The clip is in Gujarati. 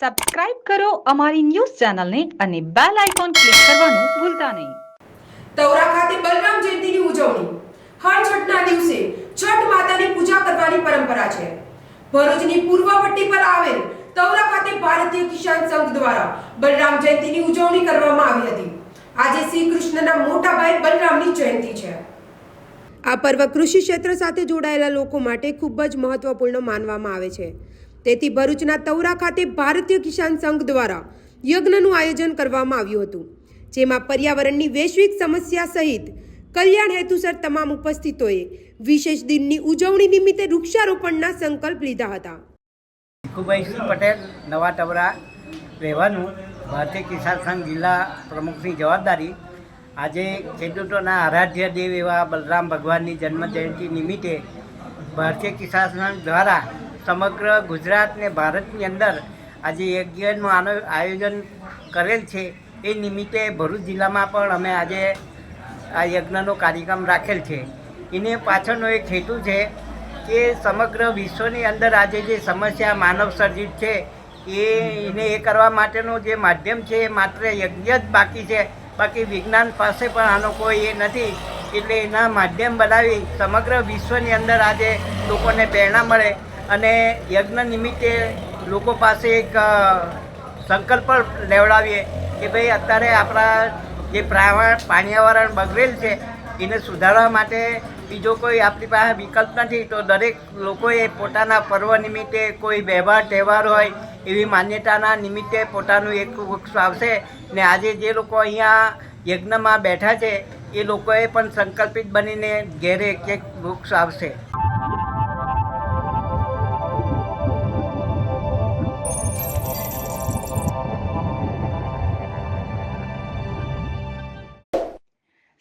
સબસ્ક્રાઇબ કરો અમારી ન્યૂઝ ચેનલને અને બેલ આઇકોન ક્લિક કરવાનું ભૂલતા નહીં. તવરા ખાતે બલરામ જયંતીની ઉજવણી. હર છઠના દિવસે છઠ માતાની પૂજા કરવાની પરંપરા છે. ભરૂચની પૂર્વ પર આવેલ તવરા ખાતે ભારતીય કિસાન સંઘ દ્વારા બલરામ જયંતીની ઉજવણી કરવામાં આવી હતી. આજે શ્રી કૃષ્ણના મોટા ભાઈ બલરામની જયંતી છે. આ પર્વ કૃષિ ક્ષેત્ર સાથે જોડાયેલા લોકો માટે ખૂબ જ મહત્વપૂર્ણ માનવામાં આવે છે. તેથી ભરૂચના તવરા ખાતે ભારતીય કિસાન સંઘ દ્વારા યજ્ઞનું આયોજન કરવામાં આવ્યું હતું, જેમાં પર્યાવરણની વૈશ્વિક સમસ્યા સહિત કલ્યાણ હેતુસર તમામ ઉપસ્થિતોએ વિશેષ દિનની ઉજવણી નિમિત્તે વૃક્ષારોપણના સંકલ્પ લીધા હતા. ભીખુભાઈ પટેલ, નવા ટવરા રહેવાનું ભારતીય કિસાન સંઘ જિલ્લા પ્રમુખની જવાબદારી. આજે ખેડૂતોના આરાધ્ય દેવ એવા બલરામ ભગવાનની જન્મ જયંતિ નિમિત્તે ભારતીય કિસાન સંઘ દ્વારા સમગ્ર ગુજરાત ને ભારતની અંદર આજે યજ્ઞનું આનો- આયોજન કરેલ છે. એ નિમિત્તે ભરૂચ જિલ્લામાં પણ અમે આજે આ યજ્ઞનો કાર્યક્રમ રાખેલ છે. એને પાછળનો એક હેતુ છે કે સમગ્ર વિશ્વની અંદર આજે જે સમસ્યા માનવ સર્જિત છે, એ એને એ કરવા માટેનું જે માધ્યમ છે, એ માત્ર યજ્ઞ જ બાકી છે. બાકી વિજ્ઞાન પાસે પણ આનો કોઈ એ નથી. એટલે એના માધ્યમ બનાવી સમગ્ર વિશ્વની અંદર આજે લોકોને પ્રેરણા મળે. અને યજ્ઞ નિમિત્તે લોકો પાસે એક સંકલ્પ લેવડાવીએ કે ભાઈ અત્યારે આપણા જે પાણીયાવરણ બગડેલ છે, એને સુધારવા માટે બીજો કોઈ આપણી પાસે વિકલ્પ નથી. તો દરેક લોકોએ પોતાના પર્વ નિમિત્તે કોઈ વ્યવહાર તહેવાર હોય એવી માન્યતાના નિમિત્તે પોતાનું એક વૃક્ષ આવશે ને આજે જે લોકો અહીંયા યજ્ઞમાં બેઠા છે, એ લોકોએ પણ સંકલ્પિત બનીને ઘેરે એક વૃક્ષ આવશે